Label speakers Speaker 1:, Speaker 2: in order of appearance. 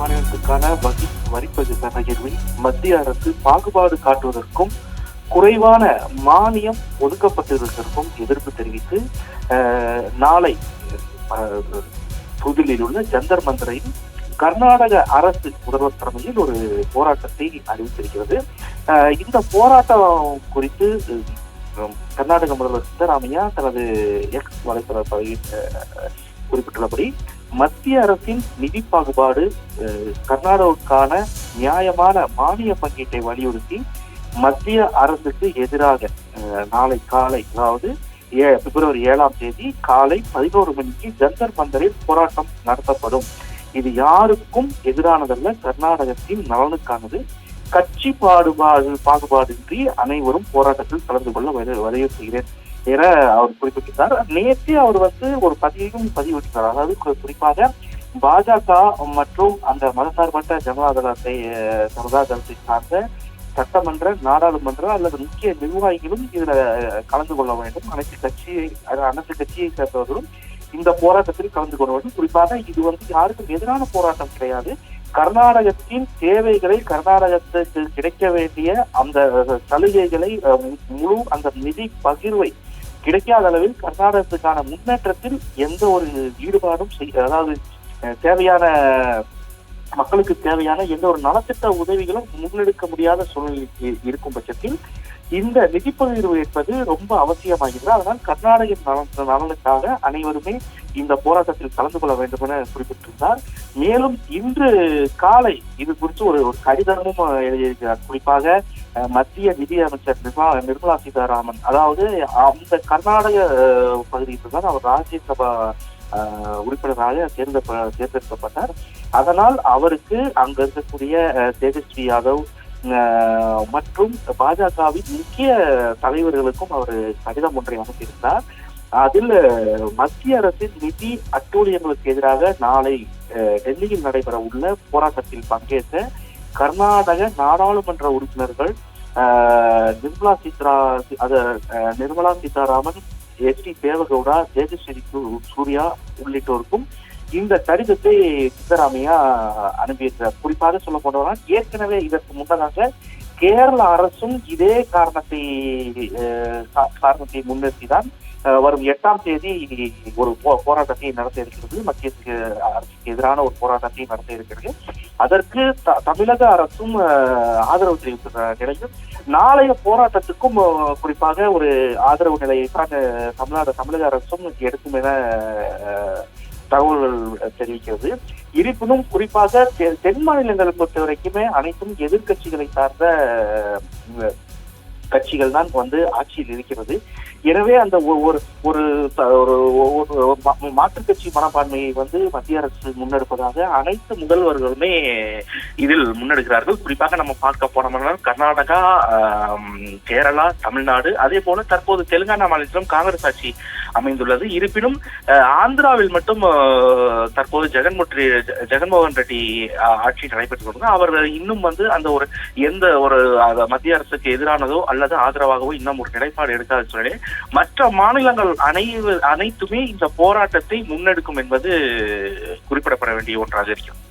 Speaker 1: மாநிலத்துக்கான வரி வரிப்பது பகிர்வில் மத்திய அரசு பாகுபாடு காட்டுவதற்கும் குறைவான மானியம் ஒதுக்கப்பட்டிருப்பதற்கும் எதிர்ப்பு தெரிவித்து நாளை புதுதில்லியில் உள்ள ஜந்தர் மந்திரையில் கர்நாடக அரசு முதல்வர் தலைமையில் ஒரு போராட்டத்தை அறிவித்திருக்கிறது. இந்த போராட்டம் குறித்து கர்நாடக முதல்வர் சித்தராமையா தனது எக்ஸ் வலைத்தள பதிவில் குறிப்பிட்டுள்ளபடி மத்திய அரசின் நிதி பாகுபாடு கர்நாடகாவுக்கான நியாயமான மானிய பங்கீட்டை வலியுறுத்தி மத்திய அரசுக்கு எதிராக நாளை காலை அதாவது ஏ- பிப்ரவரி ஏழாம் தேதி காலை பதினோரு மணிக்கு ஜந்தர் மந்தரில் போராட்டம் நடத்தப்படும். இது யாருக்கும் எதிரானதல்ல. கர்நாடகத்தின் நலனுக்கானது. கட்சி பாடுபாடு பாகுபாடின்றி அனைவரும் போராட்டத்தில் கலந்து கொள்ள வலியுறுத்துகிறேன். என அவர் குறிப்பிட்டிருந்தார். நேற்றே அவர் வந்து ஒரு பதிவையும் பதிவிட்டிருந்தார் அதாவது குறிப்பாக பாஜக மற்றும் அந்த மதசார்பற்ற ஜனதாதளத்தை அஹ், ஜனதாதளத்தை சார்ந்த சட்டமன்ற நாடாளுமன்ற அல்லது முக்கிய நிர்வாகிகளும் இதுல கலந்து கொள்ள வேண்டும். அனைத்து கட்சியை அனைத்து கட்சியை சேர்ந்தவர்களும் இந்த போராட்டத்தில் கலந்து கொள்ள வேண்டும். குறிப்பாக இது வந்து யாருக்கும் எதிரான போராட்டம் கிடையாது. கர்நாடகத்தின் தேவைகளை கர்நாடகத்துக்கு கிடைக்க வேண்டிய அந்த சலுகைகளை முழு அந்த நிதி பகிர்வை கிடைக்காத அளவில் கர்நாடகத்துக்கான முன்னேற்றத்தில் எந்த ஒரு ஈடுபாடும் செய் அதாவது தேவையான மக்களுக்கு தேவையான எந்த ஒரு நலத்திட்ட உதவிகளும் முன்னெடுக்க முடியாத சூழ்நிலை இருக்கும் பட்சத்தில் இந்த நிதி பகிர்வு என்பது ரொம்ப அவசியமாகிறது. அதனால் கர்நாடக நலன் நலனுக்காக அனைவருமே இந்த போராட்டத்தில் கலந்து கொள்ள வேண்டும் என குறிப்பிட்டிருந்தார். மேலும் இன்று காலை இது குறித்து ஒரு ஒரு கடிதமும் எழுதியிருக்கிறார். குறிப்பாக மத்திய நிதி அமைச்சர் நிர்மலா நிர்மலா சீதாராமன். அதாவது அந்த கர்நாடக பகுதியில் தான் அவர் ராஜ்யசபா உறுப்பினராக தேர்ந்த தேர்ந்தெடுக்கப்பட்டார். அதனால் அவருக்கு அங்க இருக்கக்கூடிய தேஜஸ்வி யாதவ் மற்றும் பாஜகவின் முக்கிய தலைவர்களுக்கும் அவர் கடிதம் ஒன்றை அனுப்பியிருந்தார். அதில் மத்திய அரசின் நிதி அட்டூழியங்களுக்கு எதிராக நாளை டெல்லியில் நடைபெற உள்ள போராட்டத்தில் பங்கேற்க கர்நாடக நாடாளுமன்ற உறுப்பினர்கள் நிர்மலா சீதா அது நிர்மலா சீதாராமன் எஸ் டி தேவகவுடா தேஜஸ்வரி சூர்யா உள்ளிட்டோருக்கும் இந்த கடிதத்தை சித்தராமையா அனுப்பியிருக்கிறார். குறிப்பாக சொல்ல போனோம்னா ஏற்கனவே இதற்கு முன்னதாக கேரள அரசும் இதே காரணத்தை கா- காரணத்தை முன்னிறுத்திதான் தான் வரும் எட்டாம் தேதி ஒரு போ- போராட்டத்தை நடத்த இருக்கிறது. மத்திய அரசுக்கு எதிரான ஒரு போராட்டத்தை நடத்த இருக்கிறது. அதற்கு த- தமிழக அரசும் ஆதரவு தெரிவித்த நிலையில் நாளைய போராட்டத்துக்கும் குறிப்பாக ஒரு ஆதரவு நிலையை தான் தமிழ்நாடு தமிழக அரசும் எடுக்கும் என தகவல்கள் தெரிவிக்கிறது. இருப்பினும் குறிப்பாக தென் மாநிலங்களை பொறுத்த வரைக்குமே அனைத்தும் எதிர்க்கட்சிகளை சார்ந்த கட்சிகள் தான் வந்து ஆட்சியில் இருக்கிறது. எனவே அந்த ஒரு ஒரு ஒரு மா- மாற்றுக் கட்சி மனப்பான்மையை வந்து மத்திய அரசு முன்னெடுப்பதாக அனைத்து முதல்வர்களுமே இதில் முன்னெடுக்கிறார்கள். குறிப்பாக நம்ம பார்க்க போனோம்னா கர்நாடகா கேரளா தமிழ்நாடு அதே போல தற்போது தெலுங்கானா மாநிலத்திலும் காங்கிரஸ் ஆட்சி அமைந்துள்ளது. இருப்பினும் ஆந்திராவில் மட்டும் தற்போது ஜெகன்முற்றி ஜெ- ஜெகன்மோகன் ரெட்டி ஆட்சி நடைபெற்று கொண்டு அவர் இன்னும் வந்து அந்த ஒரு எந்த ஒரு மத்திய அரசுக்கு எதிரானதோ அல்லது ஆதரவாகவோ இன்னும் ஒரு நிலைப்பாடு எடுக்காத சூழலே மற்ற மாநிலங்கள் அனைவு அனைத்துமே இந்த போராட்டத்தை முன்னெடுக்கும் என்பது குறிப்பிடப்பட வேண்டிய ஒன்றாக இருக்கிறது.